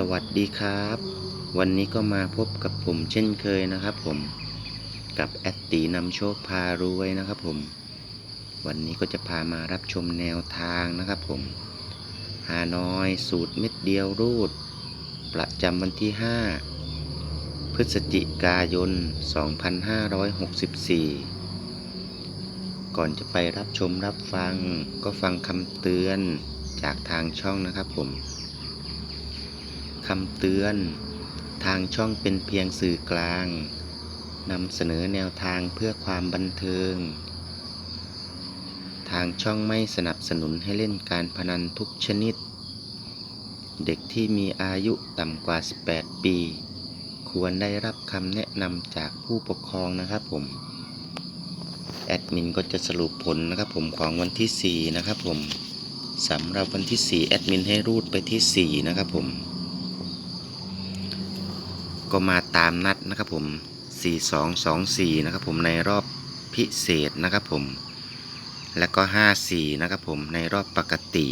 สวัสดีครับ วันนี้ก็มาพบกับผมเช่นเคยนะครับผมกับแอดตีนำโชคพารวยนะครับผม วันนี้ก็จะพามารับชมแนวทางนะครับผมฮานอยสูตรเม็ดเดียวรูด ประจำวันที่ 5 พฤศจิกายน 2564 ก่อนจะไปรับชมรับฟังก็ฟังคำเตือนจากทางช่องนะครับผม คำเตือน ทางช่องเป็นเพียงสื่อกลางนำเสนอแนวทางเพื่อความบันเทิง ทางช่องไม่สนับสนุนให้เล่นการพนันทุกชนิด เด็กที่มีอายุต่ำกว่า 18 ปี ควรได้รับคำแนะนำจากผู้ปกครองนะครับผม แอดมินก็จะสรุปผลนะครับผมของวันที่ 4 นะครับผมสำหรับวันที่ 4 แอดมินให้รูดไปที่ 4 นะครับผม ก็มาตามนัดนะครับผม 4224 นะครับผมในรอบพิเศษนะครับผม แล้วก็ 54 นะครับผมในรอบปกติ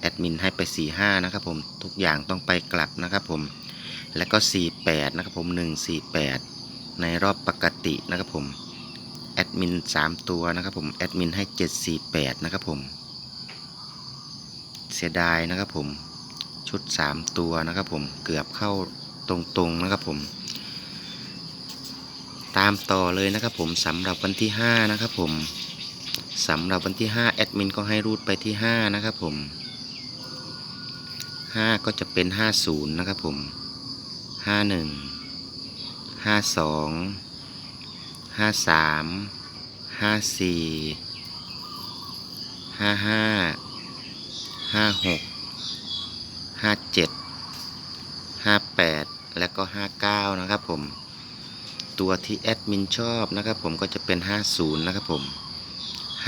แอดมินให้ไป 45 นะครับผมทุกอย่างต้องไปกลับนะครับผม แล้วก็ 48 นะครับผม 148 ในรอบปกตินะครับผม แอดมิน 3 ตัวนะครับผม แอดมินให้ 748 นะครับผม เสียดายนะครับผมชุด 3 ตัวนะครับผมเกือบเข้า ตรงๆนะครับผม ตามต่อเลยนะครับผมสำหรับวันที่ 5 นะครับผมสำหรับวันที่ 5 แอดมินก็ให้รูดไปที่ 5 นะครับผม 5 ก็จะเป็น 50 นะครับผม 51 52 53 54 55 56 57 และก็ 59 นะครับผม ตัวที่แอดมินชอบนะครับผมก็จะเป็น 50 นะครับผม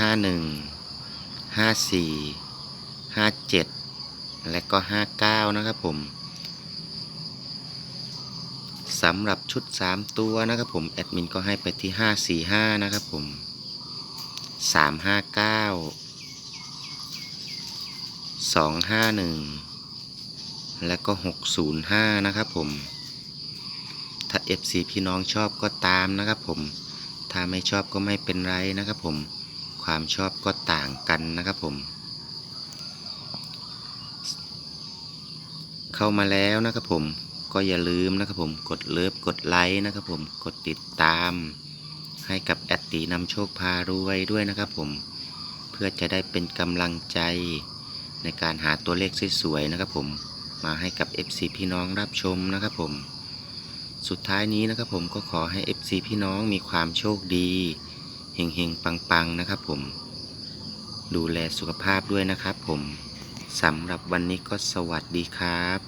51 54 57 และก็ 59 นะครับผมสำหรับชุด 3 ตัวนะครับผม แอดมินก็ให้ไปที่ 545 นะครับผม 359 251 และก็ 605 นะครับผม ถ้า FC พี่น้องชอบก็ตามนะครับผม ถ้าไม่ชอบก็ไม่เป็นไรนะครับผม ความชอบก็ต่างกันนะครับผม เข้ามาแล้วนะครับผม ก็อย่าลืมนะครับผม กดเลิฟ กดไลค์นะครับผม กดติดตาม ให้กับแอดตีนำโชคพารวยด้วยนะครับผม เพื่อจะได้เป็นกำลังใจในการหาตัวเลขสวยๆนะครับผม มาให้กับ FC พี่น้องรับชมนะครับผม สุดท้ายนี้นะครับผมก็ขอให้ FC พี่น้องมีความโชคดีเฮงๆ ปังๆ นะครับผม ดูแลสุขภาพด้วยนะครับผมสำหรับวันนี้ก็สวัสดีครับ